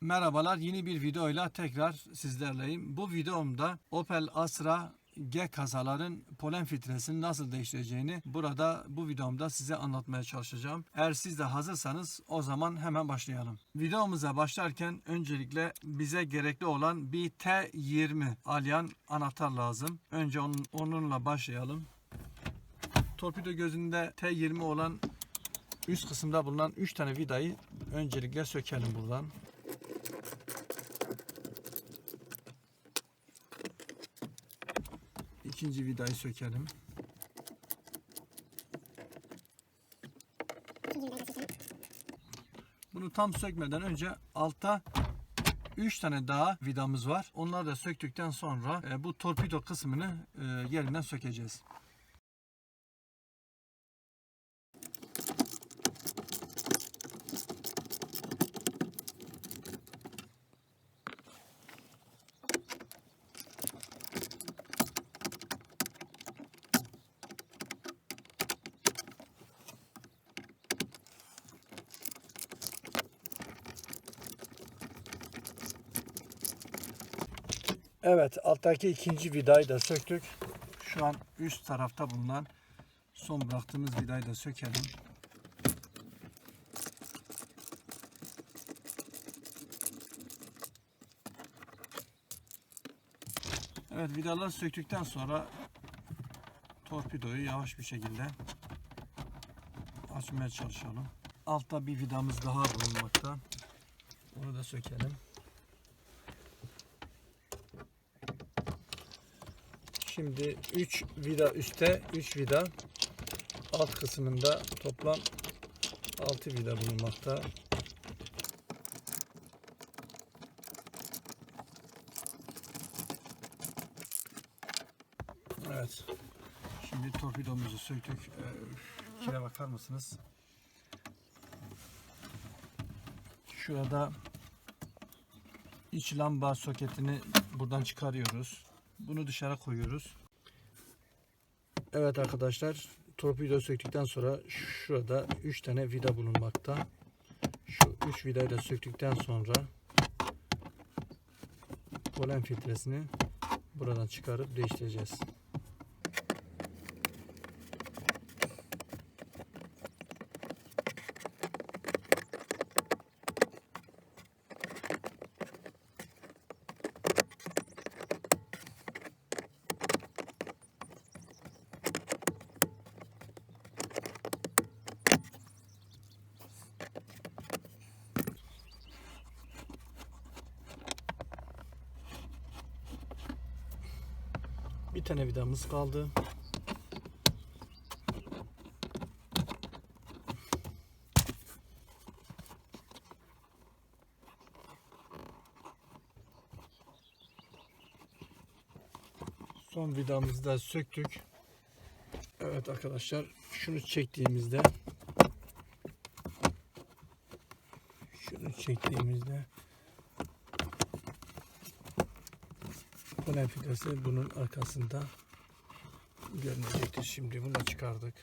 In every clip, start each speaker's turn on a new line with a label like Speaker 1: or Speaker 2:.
Speaker 1: Merhabalar yeni bir videoyla tekrar sizlerleyim. Bu videomda Opel Astra G kasaların polen filtresini nasıl değiştireceğini burada bu videomda size anlatmaya çalışacağım. Eğer siz de hazırsanız o zaman hemen başlayalım. Videomuza başlarken öncelikle bize gerekli olan bir T20 alyan anahtar lazım. Önce onun, onunla başlayalım. Torpido gözünde T20 olan üst kısımda bulunan 3 tane vidayı öncelikle sökelim buradan. İkinci vidayı sökelim. Bunu tam sökmeden önce altta 3 tane daha vidamız var. Onları da söktükten sonra e, bu torpido kısmını e, yerinden sökeceğiz. Evet, alttaki ikinci vidayı da söktük. Şu an üst tarafta bulunan son bıraktığımız vidayı da sökelim. Evet, vidaları söktükten sonra torpidoyu yavaş bir şekilde açmaya çalışalım. Altta bir vidamız daha bulunmakta. Onu da sökelim. Şimdi 3 vida üstte, 3 vida alt kısmında toplam 6 vida bulunmakta. Evet. Şimdi torpidomuzu söktük. Ee, kire bakar mısınız? Şurada iç lamba soketini buradan çıkarıyoruz. Bunu dışarı koyuyoruz. Evet arkadaşlar torpido söktükten sonra şurada 3 tane vida bulunmakta. Şu 3 vidayı da söktükten sonra polen filtresini buradan çıkarıp değiştireceğiz. Bir tane vidamız kaldı. Son vidamızı da söktük. Evet arkadaşlar şunu çektiğimizde şunu çektiğimizde polen filtresi bunun arkasında görünecektir. Şimdi bunu çıkardık.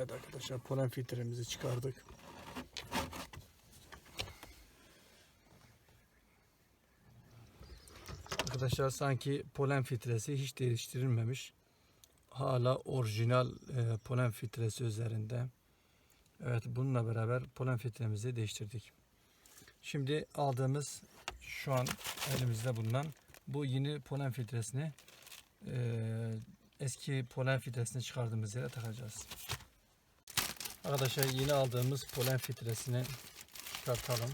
Speaker 1: Evet arkadaşlar polen filtremizi çıkardık. Arkadaşlar sanki polen filtresi hiç değiştirilmemiş. Hala orijinal e, polen filtresi üzerinde. Evet bununla beraber polen filtremizi değiştirdik. Şimdi aldığımız şu an elimizde bulunan bu yeni polen filtresini e, eski polen filtresini çıkardığımız yere takacağız. Arkadaşlar yeni aldığımız polen filtresini çıkartalım.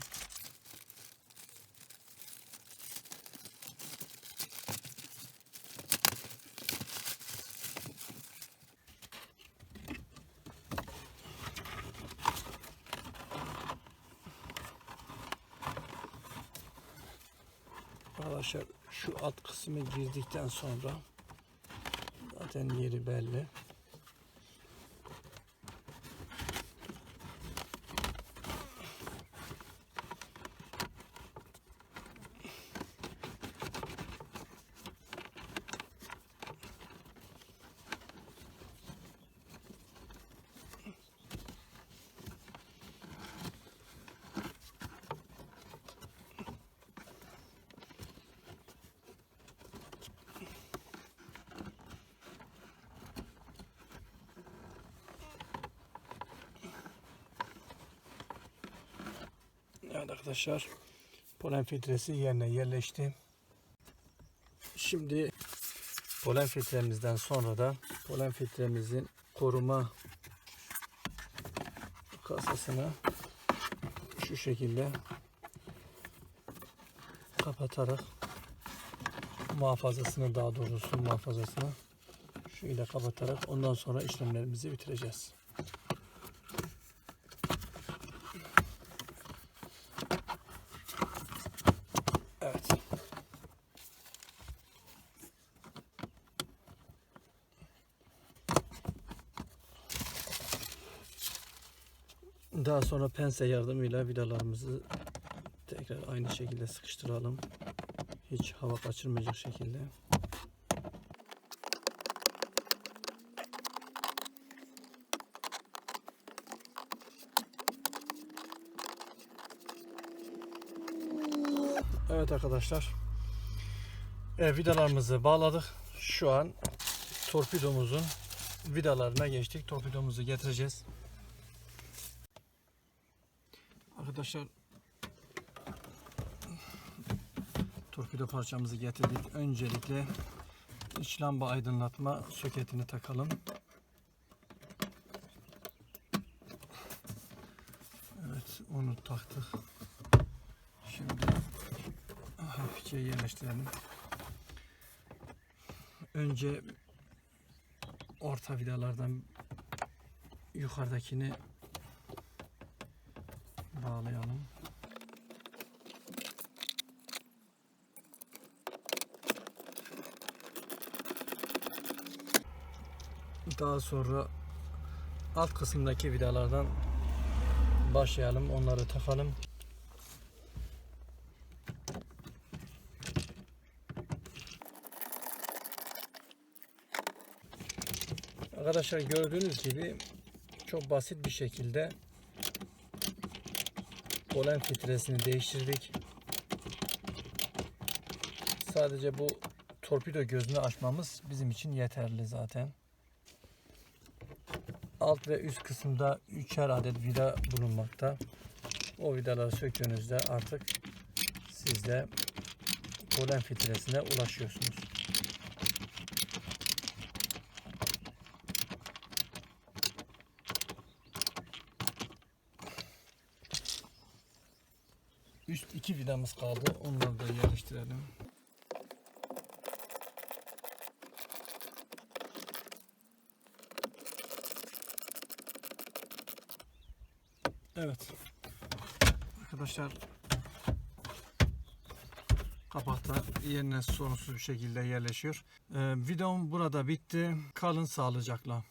Speaker 1: Arkadaşlar şu alt kısmı girdikten sonra zaten yeri belli. Evet arkadaşlar polen filtresi yerine yerleşti. Şimdi polen filtremizden sonra da polen filtremizin koruma kasasını şu şekilde kapatarak muhafazasını daha doğrusu muhafazasını şöyle kapatarak ondan sonra işlemlerimizi bitireceğiz. Evet. Daha sonra pense yardımıyla vidalarımızı tekrar aynı şekilde sıkıştıralım. Hiç hava kaçırmayacak şekilde. Evet arkadaşlar. E, vidalarımızı bağladık. Şu an torpidomuzun vidalarına geçtik. Torpidomuzu getireceğiz. Arkadaşlar torpido parçamızı getirdik. Öncelikle iç lamba aydınlatma soketini takalım. Evet onu taktık. Şimdi hafifçe yerleştirelim. Önce orta vidalardan yukarıdakini bağlayalım. Daha sonra alt kısımdaki vidalardan başlayalım. Onları takalım. Arkadaşlar gördüğünüz gibi çok basit bir şekilde polen filtresini değiştirdik. Sadece bu torpido gözünü açmamız bizim için yeterli zaten. Alt ve üst kısımda üçer adet vida bulunmakta. O vidaları söktüğünüzde artık siz de polen filtresine ulaşıyorsunuz. Üst iki vidamız kaldı. Onları da yerleştirelim. Evet. Arkadaşlar kapak yerine sorunsuz bir şekilde yerleşiyor. Ee, videom burada bitti. Kalın sağlıcakla.